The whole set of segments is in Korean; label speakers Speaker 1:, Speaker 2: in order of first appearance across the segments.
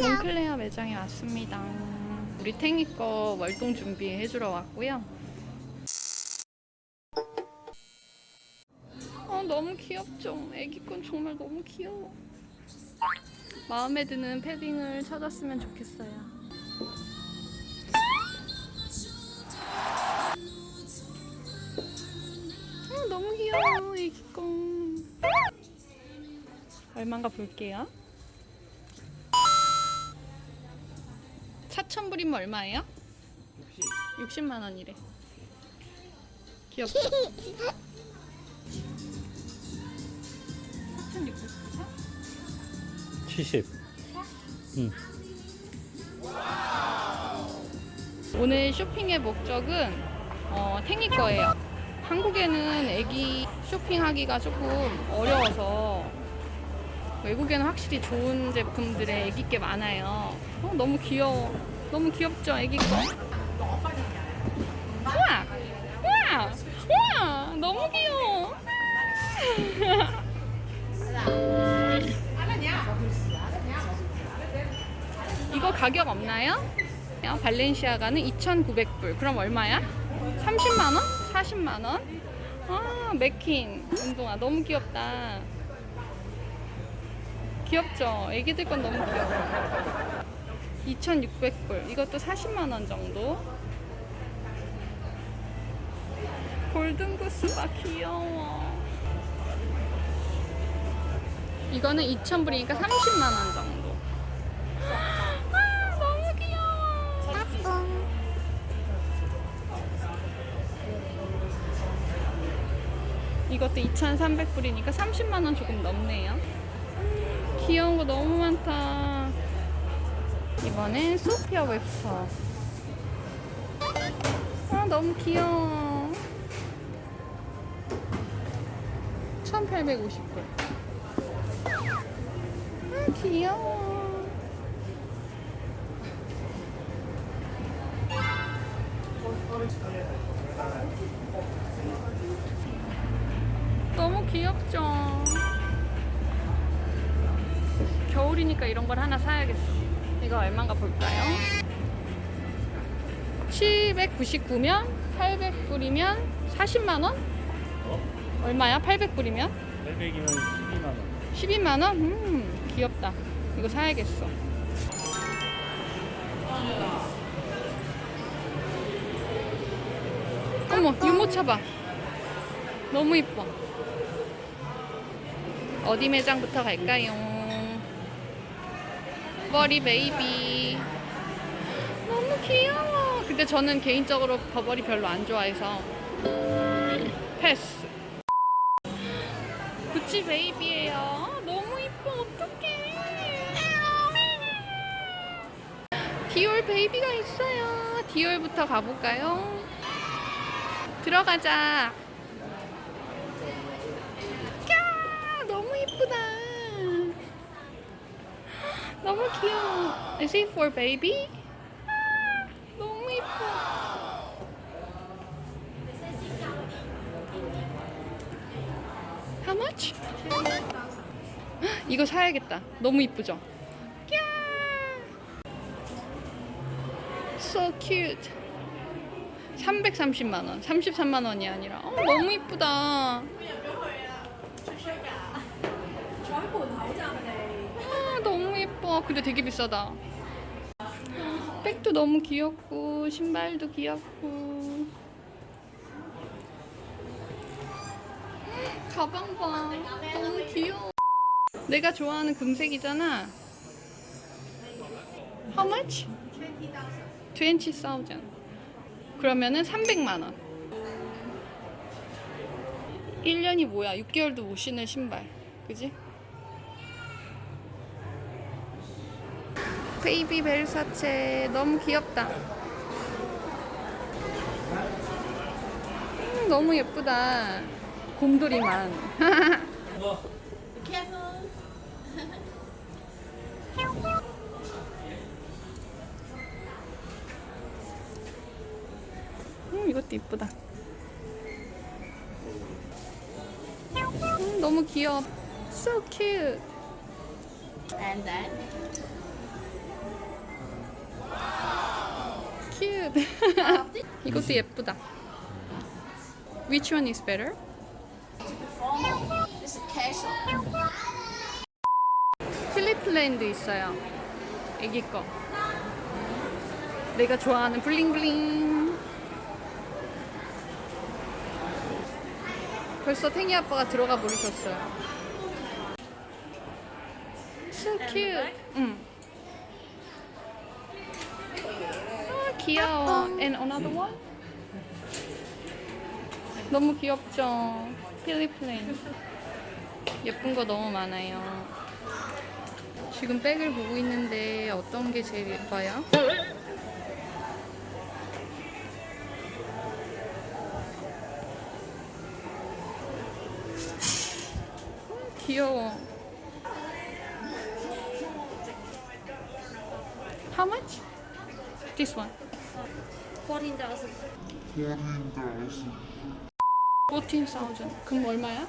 Speaker 1: 몽클레어 매장에 왔습니다. 우리 탱이 거 월동 준비해 주러 왔고요. 어, 너무 귀엽죠? 애기 건 정말 너무 귀여워. 마음에 드는 패딩을 찾았으면 좋겠어요. 어, 너무 귀여워, 애기 거. 얼마인가 볼게요. 차천불이면 얼마예요? 60. 60만 원이래. 귀엽죠? 4,694?
Speaker 2: 70. 응.
Speaker 1: 오늘 쇼핑의 목적은 어, 탱이 거예요. 한국에는 애기 쇼핑하기가 조금 어려워서 외국에는 확실히 좋은 제품들의 애기 게 많아요. 어, 너무 귀여워. 너무 귀엽죠, 애기 거. 우와! 우와! 우와! 너무 귀여워. 이거 가격 없나요? 어, 발렌시아가는 2,900불. 그럼 얼마야? 30만 원? 40만 원? 아, 맥킨 운동화 너무 귀엽다. 귀엽죠? 애기들 건 너무 귀여워. 2,600불. 이것도 40만 원 정도. 골든구스가 귀여워. 이거는 2,000불이니까 30만 원 정도. 아, 너무 귀여워. 이것도 2,300불이니까 30만 원 조금 넘네요. 귀여운 거 너무 많다. 이번엔 소피아 웹스터. 아, 너무 귀여워. 1,850불. 아, 귀여워. 너무 귀엽죠? 겨울이니까 이런 걸 하나 사야겠어. 이거 얼마인가 볼까요? 799면 800불이면 40만 원?
Speaker 2: 어?
Speaker 1: 얼마야? 800불이면?
Speaker 2: 800이면 12만 원.
Speaker 1: 12만 원? 음, 귀엽다. 이거 사야겠어. 어머, 유모차 봐. 너무 이뻐. 어디 매장부터 갈까요? 버버리 베이비. 너무 귀여워. 근데 저는 개인적으로 버버리 별로 안 좋아해서 패스. 구찌 베이비예요. 너무 이뻐. 어떡해. 디올 베이비가 있어요. 디올부터 가볼까요? 들어가자. 까! 너무 이쁘다. 너무 귀여워. Is it for baby? 아, 너무 much? 이거 사야겠다. 너무 이쁘죠? 까! So cute. 330만 원, 33만 원이 아니라 어, 너무 이쁘다. 아, 너무 예뻐. 근데 되게 비싸다. 백도 너무 귀엽고 신발도 귀엽고 가방 봐. 너무 귀여워. 내가 좋아하는 금색이잖아. How much? 20,000. 그러면은 300만 원. 1년이 뭐야? 6개월도 못 신을 신발. 그지? 베이비 벨사체 너무 귀엽다. 음, 너무 예쁘다. 곰돌이만. 음, 이것도 이쁘다. 음, 너무 귀여워. So cute.
Speaker 3: And then
Speaker 1: good. 이것도 예쁘다. Which one is better?
Speaker 3: It's casual.
Speaker 1: 필리플랜드 있어요. 애기 거. 내가 좋아하는 블링블링. 벌써 탱이 아빠가 들어가 버리셨어요. So cute. 응. 귀여워. And another one? 너무 귀엽죠? 필리플랜드. 예쁜 거 너무 많아요. 지금 백을 보고 있는데 어떤 게 제일 예뻐요? 음, 귀여워. How much? This one.
Speaker 3: 14,000.
Speaker 1: 14,000. 그럼 얼마야?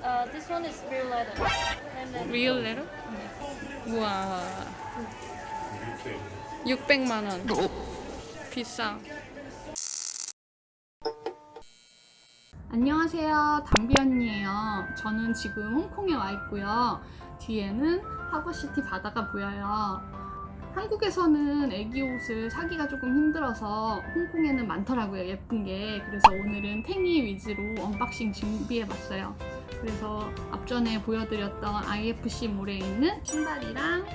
Speaker 3: Uh, this one is real leather. And then
Speaker 1: Real letter? 우와. 600만 원. 비싸. 안녕하세요. 담비 언니예요. 저는 지금 홍콩에 와 있고요. 뒤에는 하버시티 바다가 보여요. 한국에서는 애기 옷을 사기가 조금 힘들어서 홍콩에는 많더라고요. 예쁜 게. 그래서 오늘은 탱이 위주로 언박싱 준비해봤어요. 그래서 앞전에 보여드렸던 IFC 몰에 있는 신발이랑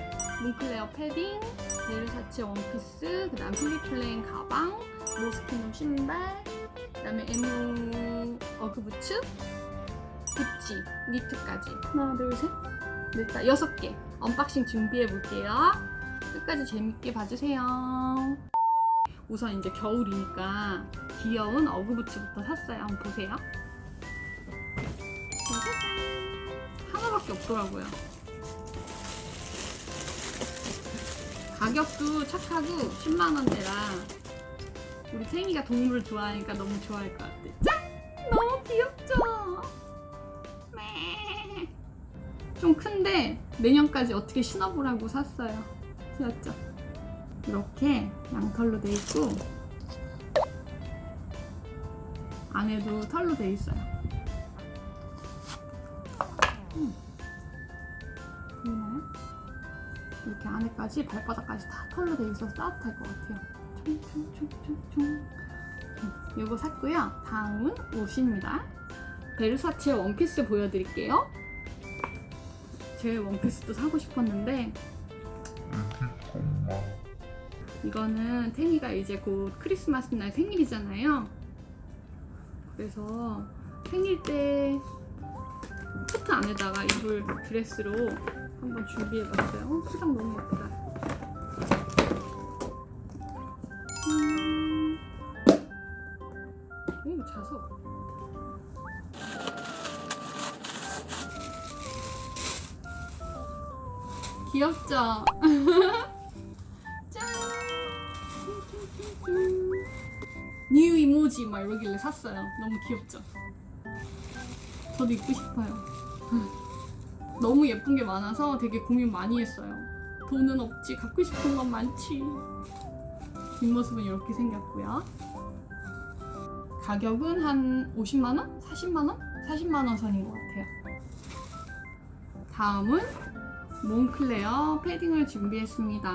Speaker 1: 몽클레어 패딩, 베르사체 원피스, 그 다음 필리플레인 가방, 모스키노 신발, 그 다음에 MU 어그부츠, 구찌, 니트까지 하나, 둘, 셋, 넷, 다 여섯 개 언박싱 준비해 볼게요. 끝까지 재밌게 봐주세요. 우선 이제 겨울이니까 귀여운 어그부츠부터 샀어요. 한번 보세요. 하나밖에 없더라고요. 가격도 착하고 10만 원대라 우리 태미가 동물을 좋아하니까 너무 좋아할 것 같아. 짠! 너무 귀엽죠? 네. 좀 큰데 내년까지 어떻게 신어보라고 샀어요. 귀엽죠? 이렇게 양털로 돼 있고 안에도 털로 돼 있어요. 음. 보이나요? 이렇게 안에까지 발바닥까지 다 털로 돼 있어서 따뜻할 것 같아요. 총총총총총. 음, 이거 샀고요. 다음은 옷입니다. 베르사체 원피스 보여드릴게요. 제 원피스도 사고 싶었는데 이거는 태미가 이제 곧 크리스마스 날 생일이잖아요. 그래서 생일 때 코트 안에다가 입을 드레스로 한번 준비해봤어요. 어, 포장 너무 예쁘다. 귀엽죠? 짠! 뉴 이모지 막 이러길래 샀어요. 너무 귀엽죠? 저도 입고 싶어요. 너무 예쁜 게 많아서 되게 고민 많이 했어요. 돈은 없지, 갖고 싶은 건 많지. 뒷모습은 이렇게 생겼고요. 가격은 한 50만원? 40만원? 40만원 선인 것 같아요. 다음은 몽클레어 패딩을 준비했습니다.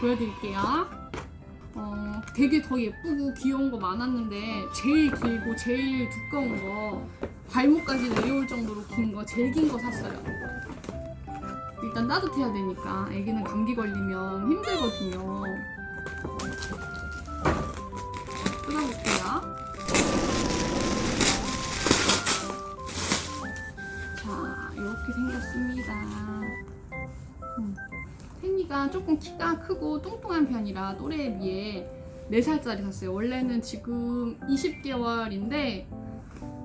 Speaker 1: 보여드릴게요. 어, 되게 더 예쁘고 귀여운 거 많았는데 제일 길고 제일 두꺼운 거 발목까지 내려올 정도로 긴 거 제일 긴 거 샀어요. 일단 따뜻해야 되니까 애기는 감기 걸리면 힘들거든요. 뜯어볼게요. 조금 키가 크고 뚱뚱한 편이라 또래에 비해 4살짜리 샀어요. 원래는 지금 20개월인데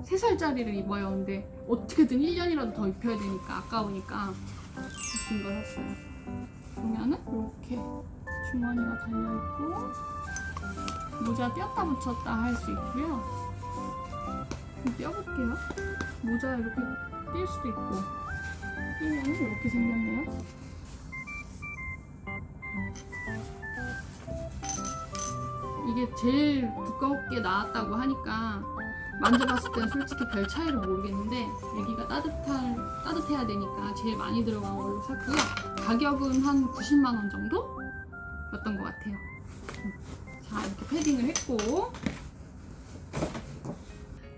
Speaker 1: 3살짜리를 입어요. 근데 어떻게든 1년이라도 더 입혀야 되니까 아까우니까 긴거 샀어요. 보면은 이렇게 주머니가 달려있고 모자 띄었다 붙였다 할 수 있고요. 좀 띄워볼게요. 모자 이렇게 뛸 수도 있고 끼면은 이렇게 생겼네요. 이게 제일 두껍게 나왔다고 하니까 만져봤을 땐 솔직히 별 차이를 모르겠는데 여기가 따뜻할 따뜻해야 되니까 제일 많이 들어간 걸로 샀고요. 가격은 한 90만 원 정도 였던 것 같아요. 음. 자 이렇게 패딩을 했고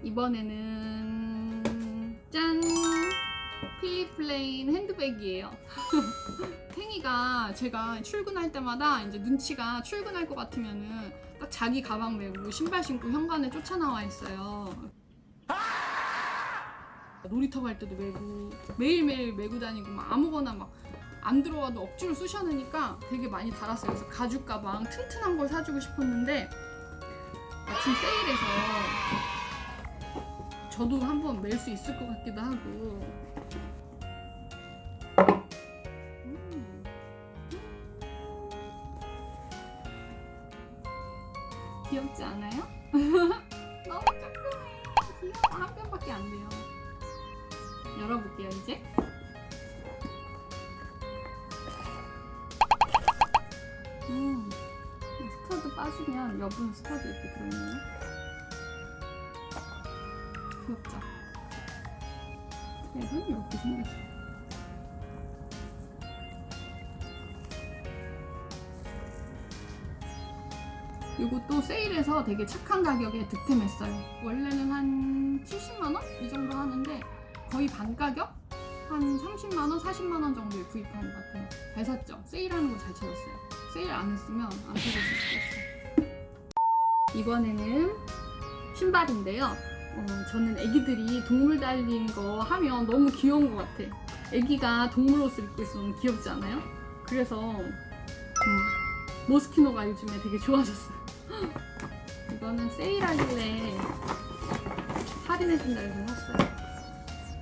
Speaker 1: 이번에는 짠 필립 플레인 핸드백이에요. 탱이가 제가 출근할 때마다 이제 눈치가 출근할 것 같으면은 딱 자기 가방 메고 신발 신고 현관에 쫓아나와 있어요. 놀이터 갈 때도 메고 매일매일 메고 다니고 막 아무거나 막 안 들어와도 억지로 쑤셔내니까 되게 많이 달았어요. 그래서 가죽 가방 튼튼한 걸 사주고 싶었는데 마침 세일해서 저도 한번 멜 수 있을 것 같기도 하고 빠지면 여분 스터드 이렇게 들어있네요 귀엽죠? 얘는 이렇게 생겼어요 이것도 세일해서 되게 착한 가격에 득템했어요. 원래는 한 70만원? 이 정도 하는데 거의 반 가격? 한 30만원, 40만원 정도에 구입한 것 같아요. 잘 샀죠? 세일하는 거 잘 찾았어요. 세일 안 했으면 안 사줬을 수도 있어요. 이번에는 신발인데요. 어, 저는 애기들이 동물 달린 거 하면 너무 귀여운 것 같아. 애기가 동물 옷을 입고 있으면 귀엽지 않아요? 그래서 음, 모스키노가 요즘에 되게 좋아졌어요. 이거는 세일하길래 할인해준다 해서 샀어요.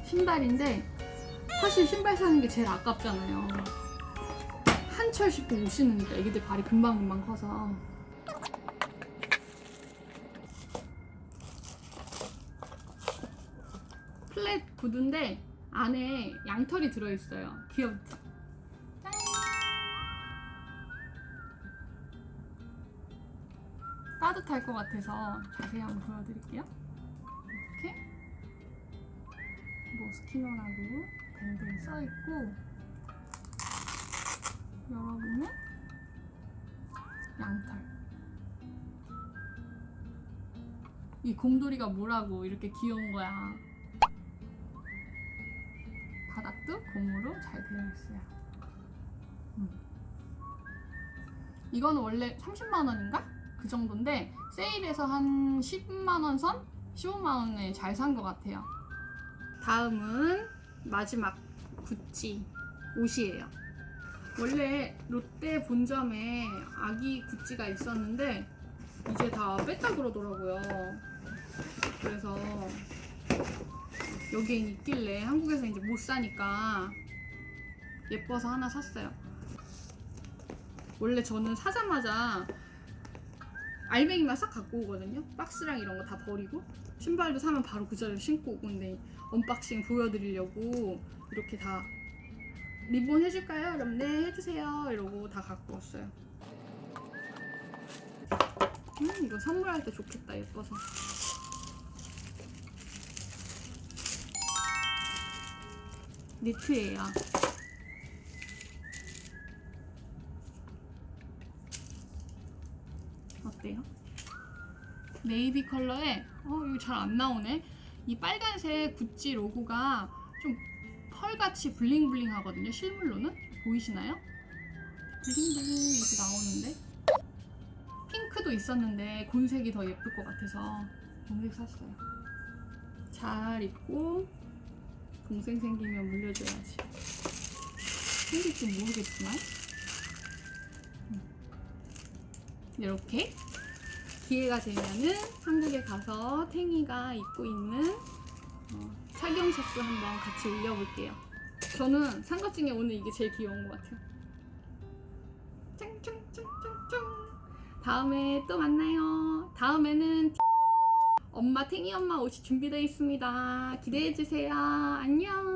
Speaker 1: 신발인데 사실 신발 사는 게 제일 아깝잖아요. 한철 신고 못 신으니까 애기들 발이 금방금방 커서 플랫 구두인데 안에 양털이 들어있어요. 귀엽죠? 짠! 따뜻할 것 같아서 자세히 한번 보여드릴게요. 이렇게 모스키노라고 밴드에 써있고 열어보면 양털 이 곰돌이가 뭐라고 이렇게 귀여운 거야 바닥도 고무로 잘 되어 있어요 음. 이거는 원래 30만 원인가? 그 정도인데 세일해서 한 10만 원 선? 15만 원에 잘 산 것 같아요. 다음은 마지막 구찌 옷이에요. 원래 롯데 본점에 아기 구찌가 있었는데 이제 다 뺐다 그러더라고요. 그래서 여기에 있길래 한국에서 이제 못 사니까 예뻐서 하나 샀어요. 원래 저는 사자마자 알맹이만 싹 갖고 오거든요. 박스랑 이런 거 다 버리고 신발도 사면 바로 그 자리에 신고 오고 근데 언박싱 보여드리려고 이렇게 다 리본 해줄까요? 그럼 네 해주세요 이러고 다 갖고 왔어요. 음 이거 선물할 때 좋겠다 예뻐서. 니트예요. 어때요? 네이비 컬러에 어 이거 잘 안 나오네. 이 빨간색 구찌 로고가 좀 펄같이 블링블링 하거든요. 실물로는 보이시나요? 블링블링 이렇게 나오는데 핑크도 있었는데 곤색이 더 예쁠 것 같아서 곤색 샀어요. 잘 입고 동생 생기면 물려줘야지. 생길지 모르겠지만 음. 이렇게 기회가 되면은 한국에 가서 탱이가 입고 있는 어, 착용샷도 한번 같이 올려볼게요. 저는 산것 중에 오늘 이게 제일 귀여운 것 같아요. 짱짱짱짱짱. 다음에 또 만나요. 다음에는 엄마 탱이 엄마 옷이 준비되어 있습니다. 기대해 주세요. 안녕.